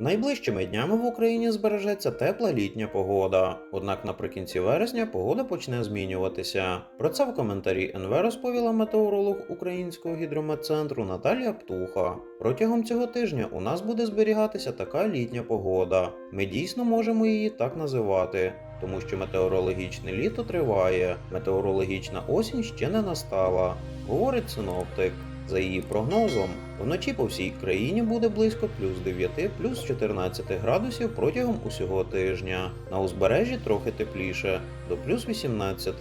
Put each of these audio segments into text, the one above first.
Найближчими днями в Україні збережеться тепла літня погода. Однак наприкінці вересня погода почне змінюватися. Про це в коментарі НВ розповіла метеоролог Українського гідрометцентру Наталія Птуха. Протягом цього тижня у нас буде зберігатися така літня погода. Ми дійсно можемо її так називати. Тому що метеорологічне літо триває, метеорологічна осінь ще не настала, говорить синоптик. За її прогнозом, вночі по всій країні буде близько плюс 9, плюс 14 градусів протягом усього тижня. На узбережжі трохи тепліше, до плюс 18.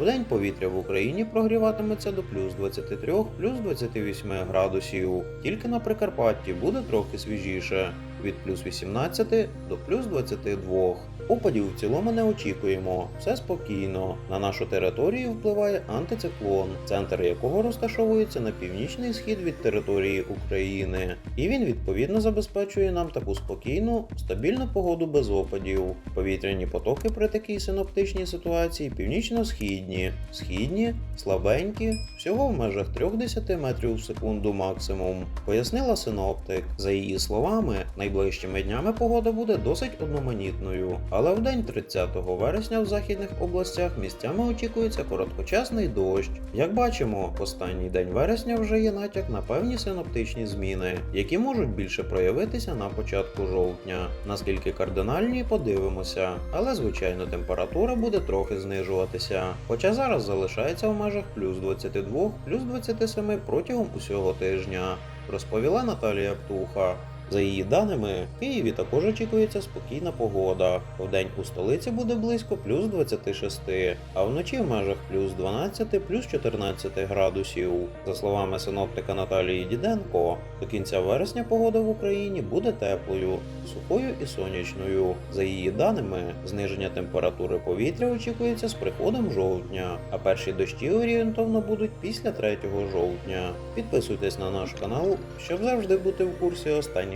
Вдень повітря в Україні прогріватиметься до плюс 23, плюс 28 градусів. Тільки на Прикарпатті буде трохи свіжіше, від плюс 18 до плюс 22. Опадів в цілому не очікуємо, все спокійно. На нашу територію впливає антициклон, центр якого розташовується на північний схід від території України, і він відповідно забезпечує нам таку спокійну, стабільну погоду без опадів. Повітряні потоки при такій синоптичній ситуації північно-східні, східні, слабенькі, всього в межах 30 метрів в секунду максимум, пояснила синоптик. За її словами, найближчими днями погода буде досить одноманітною, але в день 30 вересня в західних областях місцями очікується короткочасний дощ. Як бачимо, останній день вересня вже є натяк на певні синоптичні зміни, які можуть більше проявитися на початку жовтня. Наскільки кардинальні, подивимося, але звичайно температура буде трохи знижуватися. Хоча зараз залишається в межах плюс 22, плюс 27 протягом усього тижня, розповіла Наталія Птуха. За її даними, в Києві також очікується спокійна погода. Вдень у столиці буде близько плюс 26, а вночі в межах плюс 12, плюс 14 градусів. За словами синоптика Наталії Діденко, до кінця вересня погода в Україні буде теплою, сухою і сонячною. За її даними, зниження температури повітря очікується з приходом жовтня, а перші дощі орієнтовно будуть після 3 жовтня. Підписуйтесь на наш канал, щоб завжди бути в курсі останніх